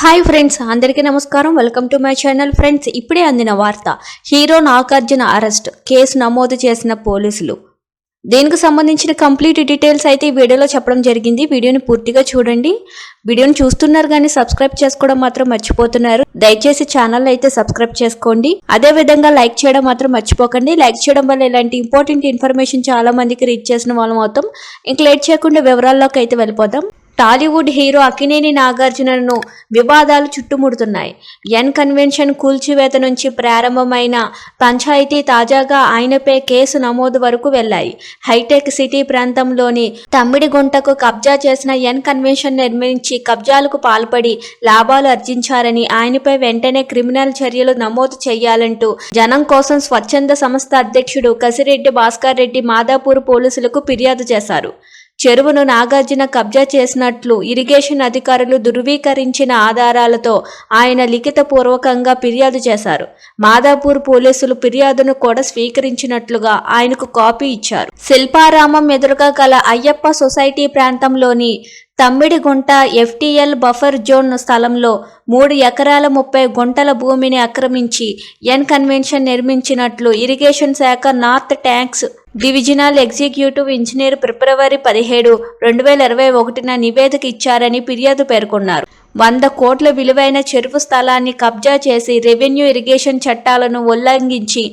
Hi friends అందరికీ నమస్కారం. Welcome to my channel friends. ఇప్పుడే అందిన వార్త హీరో నాగార్జున అరెస్ట్ కేసు నమోదు చేసిన పోలీసులు. దీనికి సంబంధించిన కంప్లీట్ డీటెయిల్స్ అయితే ఈ వీడియోలో చెప్పడం జరిగింది. వీడియోని పూర్తిగా చూడండి. వీడియోని చూస్తున్నారు కానీ సబ్స్క్రైబ్ చేసుకోవడం మాత్రం మర్చిపోతున్నారు. దయచేసి ఛానల్ అయితే సబ్స్క్రైబ్ చేసుకోండి. అదే విధంగా లైక్ చేయడం మాత్రం మర్చిపోకండి. లైక్ చేయడం వల్ల ఇలాంటి ఇంపార్టెంట్ ఇన్ఫర్మేషన్ చాలా మందికి రీచ్ చేసిన వాళ్ళం అవుతాం. ఇంక లేట్ చేయకుండా వివరాల్లోకి అయితే వెళ్ళిపోదాం. టాలీవుడ్ హీరో అక్కినేని నాగార్జునను వివాదాలు చుట్టుముడుతున్నాయి. ఎన్ కన్వెన్షన్ కూల్చివేత నుంచి ప్రారంభమైన పంచాయతీ తాజాగా ఆయనపై కేసు నమోదు వరకు వెళ్ళాయి హైటెక్ సిటీ ప్రాంతంలోని తమ్మిడిగుంటకు కబ్జా చేసిన ఎన్ కన్వెన్షన్ నిర్మించి కబ్జాలకు పాల్పడి లాభాలు ఆర్జించారని ఆయనపై వెంటనే క్రిమినల్ చర్యలు నమోదు చేయాలంటూ జనం కోసం స్వచ్ఛంద సంస్థ అధ్యక్షుడు కసిరెడ్డి భాస్కర్ రెడ్డి మాదాపూర్ పోలీసులకు ఫిర్యాదు చేశారు. చెరువును నాగార్జున కబ్జా చేసినట్లు ఇరిగేషన్ అధికారులు ధృవీకరించిన ఆధారాలతో ఆయన లిఖితపూర్వకంగా ఫిర్యాదు చేశారు. మాదాపూర్ పోలీసులు ఫిర్యాదును కూడా స్వీకరించినట్లుగా ఆయనకు కాపీ ఇచ్చారు. శిల్పారామం ఎదురుగా గల అయ్యప్ప సొసైటీ ప్రాంతంలోని తమ్మిడిగుంట ఎఫ్టీఎల్ బఫర్ జోన్ స్థలంలో మూడు ఎకరాల ముప్పై గుంటల భూమిని ఆక్రమించి ఎన్ కన్వెన్షన్ నిర్మించినట్లు ఇరిగేషన్ శాఖ north tanks divisional executive engineer ఫిబ్రవరి పదిహేడు రెండు వేల ఇరవై ఒకటిన నివేదిక ఇచ్చారని ఫిర్యాదు పేర్కొన్నారు. వంద కోట్ల విలువైన చెరువు స్థలాన్ని కబ్జా చేసి రెవెన్యూ ఇరిగేషన్ చట్టాలను ఉల్లంఘించి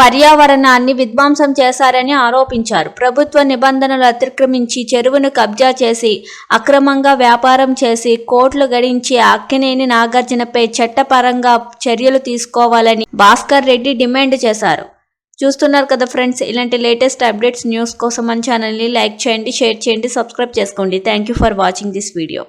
పర్యావరణాన్ని విధ్వంసం చేశారని ఆరోపించారు. ప్రభుత్వ నిబంధనలు అతిక్రమించి చెరువును కబ్జా చేసి అక్రమంగా వ్యాపారం చేసి కోట్లు గడించి అక్కినేని నాగార్జునపై చట్టపరంగా చర్యలు తీసుకోవాలని భాస్కర్ రెడ్డి డిమాండ్ చేశారు. చూస్తున్నారు కదా ఫ్రెండ్స్ ఇలాంటి లేటెస్ట్ అప్డేట్స్ న్యూస్ కోసం మన ఛానల్ని లైక్ చేయండి షేర్ చేయండి సబ్స్క్రైబ్ చేసుకోండి. Thank you for watching this video.